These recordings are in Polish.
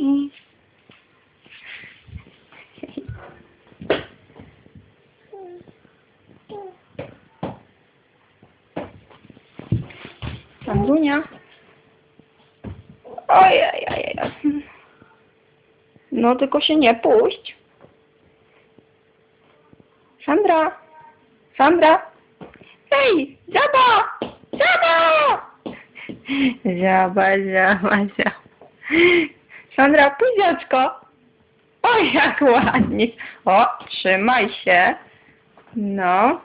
Hej. Sandrunia. Ojej, ojej. No tylko się nie puść. Sandra. Sandra. Hej, żaba! Żaba! Żaba, żaba, żaba. Sandra, dziecko. O, jak ładnie. O, trzymaj się. No.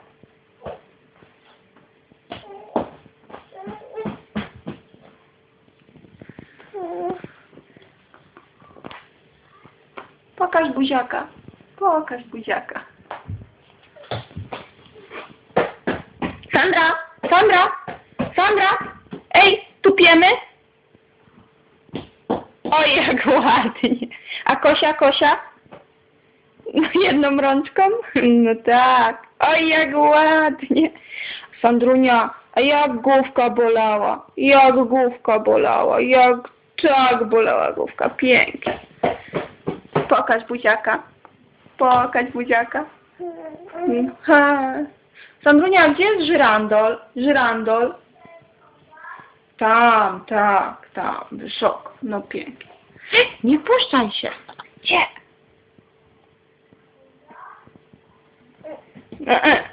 Pokaż buziaka. Pokaż buziaka. Sandra! Sandra! Sandra! Ej, tupiemy? Oj, jak ładnie. A Kosia, Kosia? No, jedną rączką? No tak. Oj, jak ładnie. Sandrunia, a jak główka bolała? Jak główka bolała? Jak tak bolała główka? Pięknie. Pokaż buziaka. Pokaż buziaka. Ha. Sandrunia, gdzie jest żyrandol? Żyrandol. Tam, tak, tam, wysoko. No pięknie. Nie puszczaj się. Gdzie? E, e.